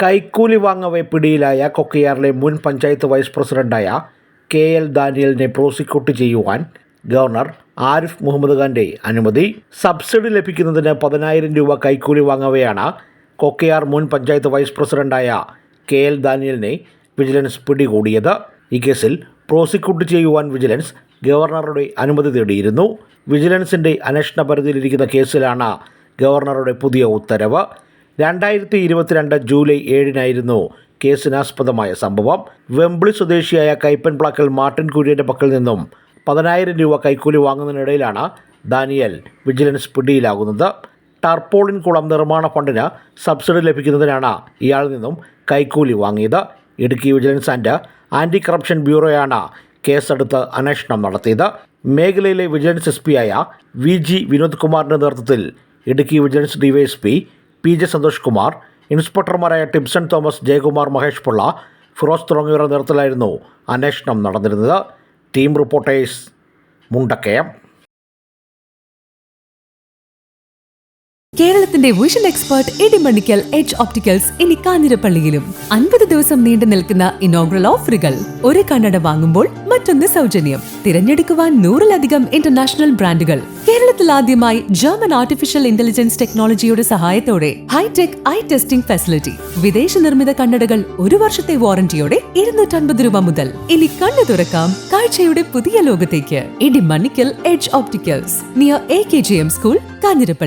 കൈക്കൂലി വാങ്ങവെ പിടിയിലായ കൊക്കയാറിലെ മുൻ പഞ്ചായത്ത് വൈസ് പ്രസിഡന്റായ കെ എൽ ദാനിയലിനെ പ്രോസിക്യൂട്ട് ചെയ്യുവാൻ ഗവർണർ ആരിഫ് മുഹമ്മദ് ഖാന്റെ അനുമതി. സബ്സിഡി ലഭിക്കുന്നതിന് പതിനായിരം രൂപ കൈക്കൂലി വാങ്ങവെയാണ് കൊക്കയാർ മുൻ പഞ്ചായത്ത് വൈസ് പ്രസിഡന്റായ കെ എൽ ദാനിയലിനെ വിജിലൻസ് പിടികൂടിയത്. ഈ കേസിൽ പ്രോസിക്യൂട്ട് ചെയ്യുവാൻ വിജിലൻസ് ഗവർണറുടെ അനുമതി തേടിയിരുന്നു. വിജിലൻസിന്റെ അന്വേഷണ പരിധിയിലിരിക്കുന്ന കേസിലാണ് ഗവർണറുടെ പുതിയ ഉത്തരവ്. രണ്ടായിരത്തി ഇരുപത്തിരണ്ട് ജൂലൈ ഏഴിനായിരുന്നു കേസിനാസ്പദമായ സംഭവം. വെമ്പിളി സ്വദേശിയായ കൈപ്പൻപ്ലാക്കൽ മാർട്ടിൻ കുര്യന്റെ പക്കൽ നിന്നും പതിനായിരം രൂപ കൈക്കൂലി വാങ്ങുന്നതിനിടയിലാണ് ദാനിയൽ വിജിലൻസ് പിടിയിലാകുന്നത്. ടാർപോളിൻ കുളം നിർമ്മാണ ഫണ്ടിന് സബ്സിഡി ലഭിക്കുന്നതിനാണ് ഇയാളിൽ നിന്നും കൈക്കൂലി വാങ്ങിയത്. Idukki vigilance and anti corruption ബ്യൂറോയാണ് കേസെടുത്ത് അന്വേഷണം നടത്തിയത്. മേഖലയിലെ വിജിലൻസ് എസ് പിയായ വി ജി വിനോദ് കുമാറിന്റെ നേതൃത്വത്തിൽ Idukki vigilance DYSP P J Santhosh Kumar ഇൻസ്പെക്ടർമാരായ Timson Thomas Jayakumar Mahesh Pillai Firoz തുടങ്ങിയവരുടെ നേതൃത്വത്തിലായിരുന്നു അന്വേഷണം നടന്നിരുന്നത്. Team reporters Mundakayam. കേരളത്തിന്റെ vision expert Idimanikkal H opticals ഇനി കാഞ്ഞിരപ്പള്ളിയിലും. അൻപത് ദിവസം നീണ്ടു നിൽക്കുന്ന ഇനോഗ്രൽ ഓഫറുകൾ ഒരു കണ്ണട വാങ്ങുമ്പോൾ മറ്റൊന്ന് സൗജന്യം. തിരഞ്ഞെടുക്കുവാൻ നൂറിലധികം ഇന്റർനാഷണൽ ബ്രാൻഡുകൾ കേരളത്തിൽ ആദ്യമായി ജർമ്മൻ ആർട്ടിഫിഷ്യൽ ഇന്റലിജൻസ് ടെക്നോളജിയുടെ സഹായത്തോടെ ഹൈടെക് ഐ ടെസ്റ്റിംഗ് ഫെസിലിറ്റി വിദേശ നിർമ്മിത കണ്ണടകൾ ഒരു വർഷത്തെ വാറന്റിയോടെ ഇരുന്നൂറ്റൻപത് രൂപ മുതൽ. ഇനി കണ്ണു തുറക്കാം കാഴ്ചയുടെ പുതിയ ലോകത്തേക്ക്. Idimanikkal edge opticals near A K G M school Kanjirappally.